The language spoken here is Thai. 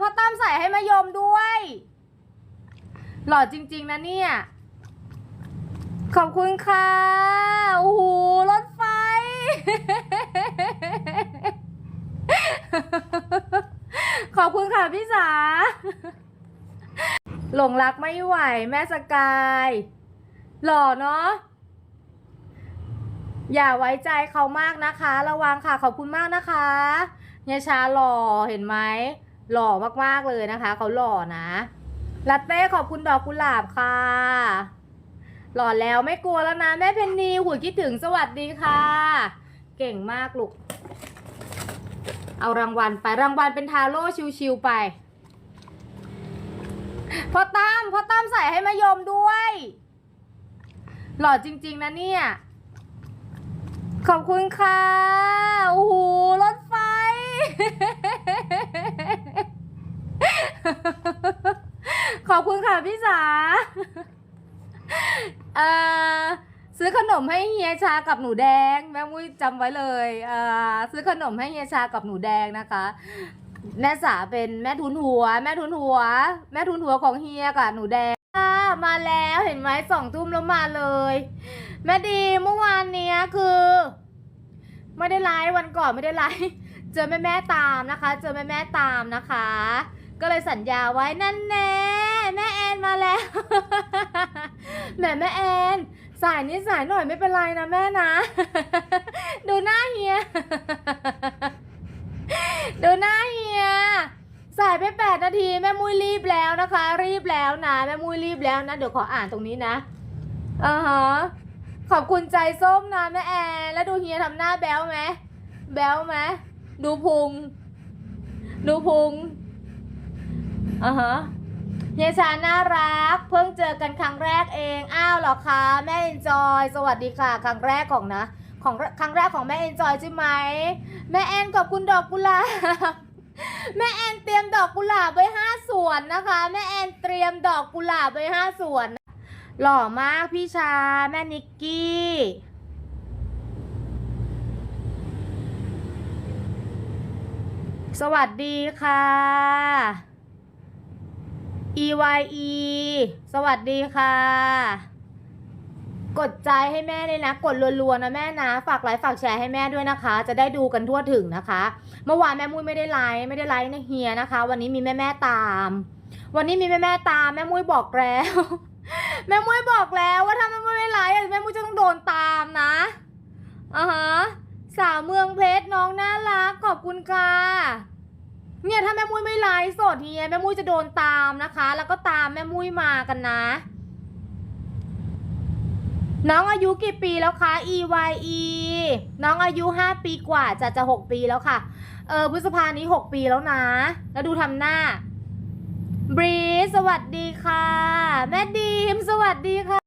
พ่อตั้มใส่ให้มายมด้วย หล่อจริง ๆ นะเนี่ย ขอบคุณค่ะ โอ้โห รถไฟ ขอบคุณค่ะพี่สา หลงรักไม่ไหว แม่สกาย หล่อเนาะอย่าไว้ใจเขามากนะคะ ระวังค่ะ ขอบคุณมากนะคะเฮียชาหล่อเห็นไหม หล่อมากๆเลยนะคะ เขาหล่อนะลาเต้ขอบคุณดอกกุหลาบค่ะ หล่อแล้วไม่กลัวแล้วนะแม่เพนนีหุยคิดถึงสวัสดีค่ะ เก่งมากลูก เอารางวัลไปรางวัลเป็นทาโร่ชิวๆไปพ่อตั้มพ่อตั้มใส่ให้มายมด้วย หล่อจริง ๆ นะเนี่ย ขอบคุณค่ะ โอ้โห รถไฟ ข อบคุณค่ะพี่สาเอ่อซื้อขนมให้เฮียชากับหนูแดง แม่มุ้ยจำไว้เลยเอ่อซื้อขนมให้เฮียชากับหนูแดงนะคะ แม่สาเป็นแม่ทุนหัว แม่ทุนหัว แม่ทุนหัวของเฮียกับหนูแดงอ่ามาแล้วเห็นไหมสองทุ่มแล้วมาเลย แม่ดีเมื่อวานเนี้ยคือ ไม่ได้ไลฟ์วันก่อนไม่ได้ไลฟ์เจอแม่แม่ตามนะคะ เจอแม่แม่ตามนะคะ ก็เลยสัญญาไว้นั่นแน่ มาแล้ว แหม่แม่แอนสายนิดสายหน่อยไม่เป็นไรนะแม่นะ ดูหน้าเฮีย ดูหน้าเฮียสายไปแปดนาทีแม่มุ้ยรีบแล้วนะคะ รีบแล้วนะแม่มุ้ยรีบแล้วนะ เดี๋ยวขออ่านตรงนี้นะอ่าฮะขอบคุณใจส้มนะแม่แอนแล้วดูเฮียทำหน้าแบ๊วไหมแบ๊วไหมดูพุง ดูพุงอ่าฮะ เฮียชาน่ารัก เพิ่งเจอกันครั้งแรกเอง อ้าวเหรอคะแม่เอนจอยสวัสดีค่ะ ครั้งแรกของนะ ของครั้งแรกของแม่เอนจอยใช่ไหมแม่แอนขอบคุณดอกกุหลาบแม่แอนเตรียมดอกกุหลาบไว้ห้าส่วนนะคะ แม่แอนเตรียมดอกกุหลาบไว้ห้าส่วนหล่อมากพี่ชาแม่นิกกี้สวัสดีค่ะ EYE สวัสดีค่ะ กดใจให้แม่เลยนะ กดรัวๆนะแม่นะ ฝากไลค์ฝากแชร์ให้แม่ด้วยนะคะ จะได้ดูกันทั่วถึงนะคะ เมื่อวานแม่มุ้ยไม่ได้ไลฟ์ไม่ได้ไลฟ์นะเฮียนะคะ วันนี้มีแม่แม่ตาม วันนี้มีแม่แม่ตามแม่มุ้ยบอกแล้ว แม่มุ้ยบอกแล้วว่าถ้าแม่มุ้ยไม่ไลฟ์แม่มุ้ยจะต้องโดนตามนะอ่าฮะสาวเมืองเพชรน้องน่ารักขอบคุณค่ะ เนี่ยถ้าแม่มุ้ยไม่ไลฟ์สดเฮียแม่มุ้ยจะโดนตามนะคะ แล้วก็ตามแม่มุ้ยมากันนะ น้องอายุกี่ปีแล้วคะ EYE น้องอายุ 5 ปีกว่าจะจะ 6 ปีแล้วค่ะ เออพฤษภานี้ 6 ปีแล้วนะ แล้วดูทำหน้าบรีสวัสดีค่ะ แม่ดีม สวัสดีค่ะ